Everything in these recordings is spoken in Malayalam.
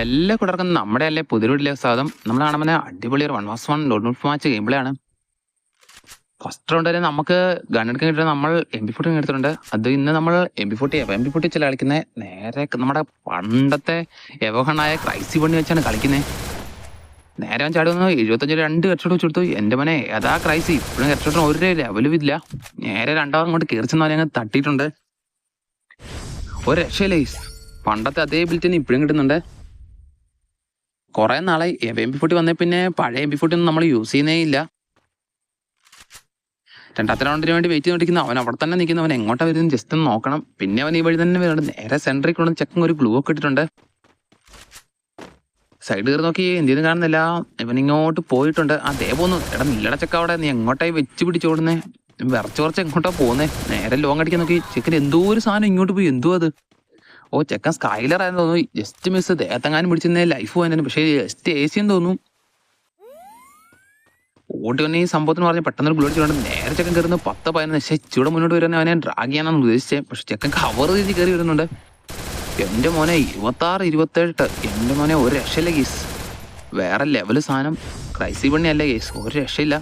എല്ലാ കൂട്ടർക്കും നമ്മുടെ അല്ലേ പുതിരൂടിലെ വീട്ടിലേക്ക് നമ്മൾ കാണുമ്പോൾ അടിപൊളി ഒരു one vs one dot match gameplay first round വരെ നമുക്ക് ഗൺ എടുക്കാൻ കിട്ടുന്ന നമ്മൾ എം ബി ഫോർട്ടി എടുത്തിട്ടുണ്ട്. അത് ഇന്ന് നമ്മൾ M B forty M B forty ചില കളിക്കുന്നത് നേരെ നമ്മുടെ പണ്ടത്തെ എവഹണായ ക്രൈസി പണി വെച്ചാണ് കളിക്കുന്നത് നേരെ ചാടി വന്നു എഴുപത്തഞ്ച് രണ്ട് ഹെഡ്ഷോട്ട് വെച്ച് കൊടുത്തു. എന്റെ മനെ അതാ ക്രൈസി. ഇപ്പോഴും ഹെഡ്ഷോട്ടിന് ഒരു ലെവലും ഇല്ല. നേരെ രണ്ടാമത് അങ്ങോട്ട് കയറി ചെന്നാൽ അങ്ങ് തട്ടിയിട്ടുണ്ട്. ഒരു രക്ഷയില്ലേ? പണ്ടത്തെ അതേ ബിൽറ്റിന് ഇപ്പോഴും കിട്ടുന്നുണ്ട്. കുറെ നാളായി. എം ബി ഫോർട്ടി വന്നേ പിന്നെ പഴയ എം ബി ഫോർട്ടി ഒന്നും നമ്മൾ യൂസ് ചെയ്യുന്നേ ഇല്ല. രണ്ടാമത്തെ റൗണ്ടിന് വേണ്ടി വെയിറ്റ് ചെയ്തിരിക്കുന്ന അവൻ അവിടെ തന്നെ നിൽക്കുന്ന. അവൻ എങ്ങോട്ടാ വരുന്നത് ജസ്റ്റ് ഒന്ന് നോക്കണം. പിന്നെ അവൻ ഈ വഴി തന്നെ വരുന്നുണ്ട് നേരെ സെൻട്രിൽ കൊണ്ട് ചെക്കൻ ഒരു ഗ്ലൂ ഒക്കെ ഇട്ടിട്ടുണ്ട്. സൈഡ് കയറി നോക്കി. എന്തെങ്കിലും കാണുന്നില്ല. ഇവൻ ഇങ്ങോട്ട് പോയിട്ടുണ്ട്. അതേ പോന്നു. എടാ നില്ലട ചെക്ക അവിടെ. നീ എങ്ങോട്ടായി വെച്ച് പിടിച്ചോടുന്നേ വിറച്ച് കുറച്ച് എങ്ങോട്ടാ പോകുന്നേ നേരെ ലോങ് അടിക്കാൻ നോക്കി. ചെക്കൻ എന്തോ ഒരു സാധനം ഇങ്ങോട്ട് പോയി. എന്തോ അത്? ഓ ചെക്കൻ സ്കൈലർ ആയെന്ന് തോന്നുന്നു. ജസ്റ്റ് മിസ് ദേഹത്തെങ്ങാനും പിടിച്ചിരുന്നേ ലൈഫ് പോയതിനു പക്ഷേ ജസ്റ്റ് എ സി എന്ന് തോന്നുന്നു. ഓടി വന്ന ഈ സംഭവത്തിന് പറഞ്ഞ് പെട്ടെന്ന് ഗ്ലൂ നേരെ ചെക്കൻ കയറുന്നു പത്ത് പതിനൊന്ന്. പക്ഷേ ഇച്ചിവിടെ മുന്നോട്ട് വരുന്ന അവനെ. ഡ്രാഗ് ചെയ്യാനാണ് ഉദ്ദേശിച്ചത്. പക്ഷെ ചെക്കൻ കവർ ചെയ്ത് കയറി വരുന്നുണ്ട്. എന്റെ മോനെ ഇരുപത്താറ് ഇരുപത്തേട്ട് എന്റെ മോനെ ഒരു രക്ഷയില്ല കേസ് വേറെ ലെവൽ സാധനം. ക്രൈസി പണിയല്ല കേസ് ഒരു രക്ഷയില്ല.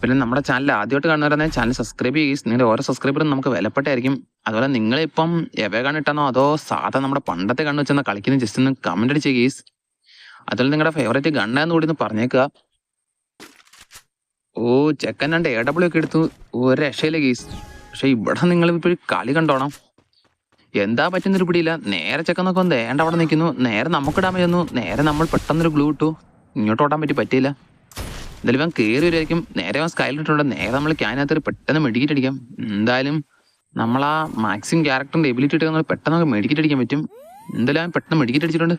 പിന്നെ നമ്മുടെ ചാനൽ ആദ്യമായിട്ട് കാണുന്നവരെ ചാനൽ സബ്സ്ക്രൈബ് ചെയ്യുക നിങ്ങളുടെ ഓരോ സബ്സ്ക്രൈബറും നമുക്ക് വിലപ്പെട്ടായിരിക്കും അതുപോലെ നിങ്ങളിപ്പം എവ കണ്ടിട്ടാണോ? അതോ സാധാ നമ്മുടെ പണ്ടത്തെ കണ്ണു വെച്ചെന്നാ കളിക്കുന്ന ജസ്റ്റ് ഒന്ന് കമന്റ് അടിച്ച് ഗീസ് അതുപോലെ നിങ്ങളുടെ ഫേവറേറ്റ് ഗണ്ണാന്ന് കൂടി ഒന്ന് പറഞ്ഞേക്കുക. ഓ ചെക്കൻ രണ്ട് എ ഡബ്ല്യു ഒക്കെ എടുത്തു. ഒരു രക്ഷയില്ല ഗീസ് പക്ഷെ ഇവിടെ നിങ്ങൾ ഇപ്പോൾ കളി കണ്ടോണം. എന്താ പറ്റുന്നൊരു പിടിയില്ല. നേരെ ചെക്കൻ ഒന്ന് വേണ്ട അവിടെ നിൽക്കുന്നു നേരെ നമുക്ക് ഇടാൻ ചെന്നു നേരെ നമ്മൾ പെട്ടെന്നൊരു ഗ്ലൂ ഇട്ടു. ഇങ്ങോട്ട് ഓടാൻ പറ്റി പറ്റിയില്ല. എന്തായാലും ഇവൻ കയറി വരുമായിരിക്കും നേരെ അവൻ സ്കൈലിട്ടുണ്ട് നേരെ നമ്മൾ ക്യാനകത്ത് പെട്ടെന്ന് മെഡിക്കറ്റ് അടിക്കാം എന്തായാലും നമ്മൾ ആ മാക്സിമം ക്യാരക്ടറിന്റെ എബിലിറ്റി ഇട്ട് പെട്ടെന്ന് നമുക്ക് മെഡിക്കറ്റ് അടിക്കാൻ പറ്റും. എന്തെല്ലാം പെട്ടെന്ന് മെഡിക്കറ്റ് അടിച്ചിട്ടുണ്ട്.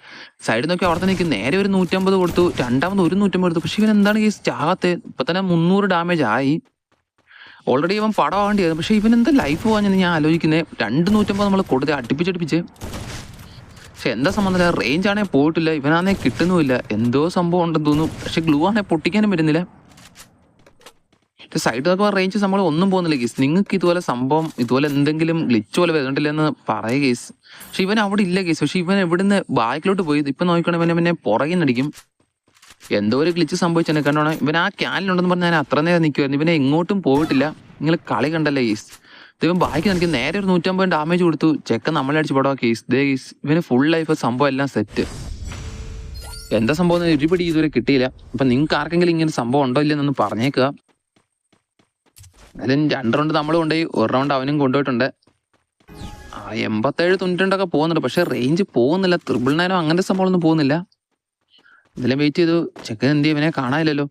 സൈഡിൽ നോക്കി അവിടെ തന്നെ നേരെ ഒരു നൂറ്റമ്പത് കൊടുത്തു. രണ്ടാമത് ഒരു നൂറ്റമ്പത് കൊടുത്തു. പക്ഷേ ഇവൻ എന്താണ് ഈ ചാകത്ത്? ഇപ്പൊ തന്നെ മുന്നൂറ് ഡാമേജ് ആയി. ഓൾറെഡി ഇവൻ പടം ആവേണ്ടിയായിരുന്നു പക്ഷെ ഇവൻ എന്താ ലൈഫ് പോകാൻ ഞാൻ ആലോചിക്കുന്നത് രണ്ട് നൂറ്റമ്പത് നമ്മൾ കൊടുത്ത് അടുപ്പിച്ചടുപ്പിച്ച് പക്ഷെ എന്താ സംബന്ധമില്ല റേഞ്ച് ആണെങ്കിൽ പോയിട്ടില്ല. ഇവനാണെങ്കിൽ കിട്ടുന്നുമില്ല. എന്തോ സംഭവം ഉണ്ടെന്ന് തോന്നുന്നു. പക്ഷെ ഗ്ലൂ ആണെങ്കിൽ പൊട്ടിക്കാനും വരുന്നില്ല സൈഡ് നോക്കുമ്പോൾ റേഞ്ച് നമ്മൾ ഒന്നും പോകുന്നില്ല. കേസ് നിങ്ങൾക്ക് ഇതുപോലെ സംഭവം ഇതുപോലെ എന്തെങ്കിലും ഗ്ലിച്ച് പോലെ വരുന്നുണ്ടല്ലെന്ന് പറയുക കേസ് പക്ഷെ ഇവൻ അവിടെ ഇല്ല കേസ് പക്ഷെ ഇവൻ എവിടുന്ന് ബാക്കിലോട്ട് പോയി? ഇപ്പൊ നോക്കണം ഇവനെ പിന്നെ പുറകിൽ നിന്നടിക്കും എന്തോ ഒരു ഗ്ലിച്ച് സംഭവിച്ചെന്നെ. കണ്ടോ ഇവൻ ആ ക്യാനിലുണ്ടെന്ന് പറഞ്ഞാൽ ഞാൻ അത്ര നേരം നിൽക്കുമായിരുന്നു ഇവനെ എങ്ങോട്ടും പോയിട്ടില്ല. നിങ്ങൾ കളി കണ്ടല്ലേ കേസ് ഇവൻ ബാക്കി എനിക്ക് നേരെ ഒരു നൂറ്റമ്പത് ഡാമേജ് കൊടുത്തു. ചെക്കൻ നമ്മളെ അടിച്ച് പടവാ കേസ് ദേ കേസ് ഇവന് ഫുൾ ലൈഫ് സംഭവം എല്ലാം സെറ്റ് എന്താ സംഭവം ഒരുപടി ഇതുവരെ കിട്ടിയില്ല. അപ്പൊ നിങ്ങൾക്ക് ആർക്കെങ്കിലും ഇങ്ങനെ സംഭവം ഉണ്ടോ ഇല്ലെന്നൊന്ന് പറഞ്ഞേക്കുക. എന്നാലും രണ്ട് റൗണ്ട് നമ്മൾ കൊണ്ടുപോയി ഒരു റൗണ്ട് അവനും കൊണ്ടുപോയിട്ടുണ്ട്. ആ എൺപത്തേഴ് തൊണ്ണൂറ്റണ്ടൊക്കെ പോകുന്നുണ്ട്. പക്ഷെ റേഞ്ച് പോകുന്നില്ല. ത്രിബിൾ നയനോ അങ്ങനത്തെ സംഭവമൊന്നും പോകുന്നില്ല. ഇതിലും വെയിറ്റ് ചെയ്തു. ചെക്കൻ എന്ത് ഇവനെ കാണാനില്ലല്ലോ.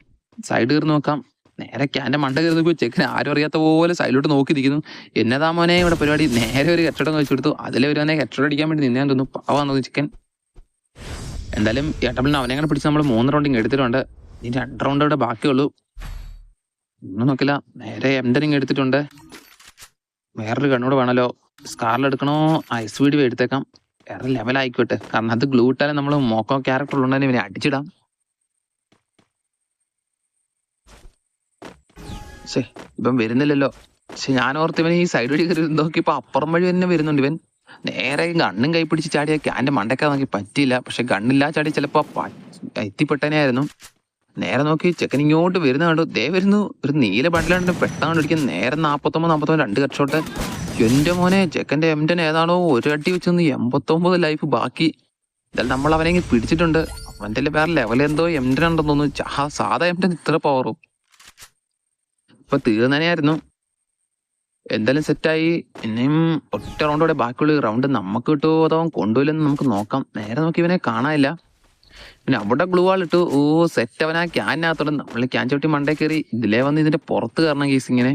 സൈഡ് കയറി നോക്കാം. നേരെ ക്യാന്റെ മണ്ട കയറി നോക്കി. ചെക്കൻ ആരും അറിയാത്ത പോലെ സൈഡിലോട്ട് നോക്കി നിൽക്കുന്നു. എന്നതാ മോനെ ഇവിടെ പരിപാടി? നേരെ ഒരു കെട്ടിടം വെച്ചു കൊടുത്തു. ഒരു ഒരുവനെ കെട്ടിടം അടിക്കാൻ വേണ്ടി നിന്നാൻ തോന്നുന്നു. പാവാന്ന് തോന്നുന്നു ചിക്കൻ. എന്തായാലും ഏട്ടപ്പിളിന് അവനെ അങ്ങനെ പിടിച്ച് നമ്മൾ മൂന്ന് റൗണ്ടിങ് എടുത്തിട്ടുണ്ട്. ഇനി രണ്ട് റൗണ്ട് ഇവിടെ ബാക്കിയുള്ളൂ. ഒന്നും നോക്കില്ല. നേരെ എംഡനിങ് എടുത്തിട്ടുണ്ട്. വേറൊരു കണ്ണൂടെ വേണമല്ലോ സ്കാറിൽ എടുക്കണോ? ഐസ് വീഡിയോ എടുത്തേക്കാം. വേറെ ലെവലായിക്കോട്ടെ കാരണം അത് ഗ്ലൂ ഇട്ടാലും നമ്മൾ മോക്കോ ക്യാരക്ടർ ഉള്ളതിനെ ഇവനെ അടിച്ചിടാം. ശേ ഇപ്പം വരുന്നില്ലല്ലോ. പക്ഷെ ഞാൻ ഓർത്ത് ഇവൻ ഈ സൈഡ് വഴി കയറി നോക്കിയപ്പോ അപ്പുറം വഴി തന്നെ വരുന്നുണ്ട് ഇവൻ. നേരെ ഗണ്ണും കൈ പിടിച്ച് ചാടിയാക്കി ക്യാന്റെ മണ്ടയ്ക്കാ നോക്കി പറ്റിയില്ല. പക്ഷെ ഗണ്ണില്ലാ ചാടി ചിലപ്പോൾ എത്തിപ്പെട്ടനെ എത്തിപ്പെട്ടനായിരുന്നു നേരെ നോക്കി ചെക്കൻ ഇങ്ങോട്ട് വരുന്ന കണ്ടു. ദേ വരുന്നു. ഒരു നീല ബണ്ടിലാണ് പെട്ടെന്ന് ഒരിക്കലും നേരെ നാൽപ്പത്തൊമ്പത് നാൽപ്പത്തൊമ്പത് രണ്ട് കച്ചോട്ട് എന്റെ മോനെ ചെക്കന്റെ എംറ്റൻ ഏതാണോ ഒരു അടി വെച്ചൊന്ന് എൺപത്തൊമ്പത് ലൈഫ് ബാക്കി. ഇതെല്ലാം നമ്മൾ അവനെ പിടിച്ചിട്ടുണ്ട്. അവന്റെ വേറെ ലെവൽ എന്തോ എംറ്റൻ ഉണ്ടെന്ന് തോന്നുന്നു. ചാ- സാധാ എംറ്റൻ ഇത്ര പവറും ഇപ്പൊ തീർന്നനെയായിരുന്നു. എന്തായാലും സെറ്റായി ഇനിയും ഒറ്റ റൗണ്ട് കൂടെ ബാക്കിയുള്ള. റൗണ്ട് നമുക്ക് കിട്ടുമോ അതോ കൊണ്ടുപോയില്ലെന്ന് നമുക്ക് നോക്കാം. നേരെ നോക്കി ഇവനെ കാണാനില്ല. പിന്നെ അവിടെ ഗ്ലൂ വാൾ ഇട്ടു. ഓ സെറ്റ് അവൻ ആ ക്യാനകത്തോടെ നമ്മൾ ക്യാൻ ചവിട്ടി മണ്ടേ കയറി ഇതിലേ വന്ന് ഇതിന്റെ പുറത്ത് കയറണം കേസ് ഇങ്ങനെ.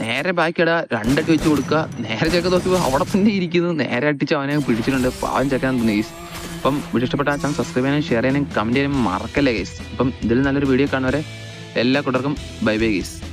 നേരെ ബാക്കി ഇടാ രണ്ടടി വെച്ച് കൊടുക്കുക നേരെ ചെക്ക നോക്കി അവിടെ തന്നെ ഇരിക്കുന്നു. നേരെ അടിച്ച് അവനെ പിടിച്ചിട്ടുണ്ട്. പാവം ചെക്കാൻ കേസ് അപ്പം വീഡിയോ ഇഷ്ടപ്പെട്ട ആ ചാനൽ സബ്സ്ക്രൈബ് ചെയ്യാനും ഷെയർ ചെയ്യാനും കമന്റ് ചെയ്യാനും മറക്കല്ലേ കേസ് അപ്പം ഇതിൽ നല്ലൊരു വീഡിയോ കാണുവരെ എല്ലാ കൂട്ടർക്കും ബൈ ബൈ കേസ്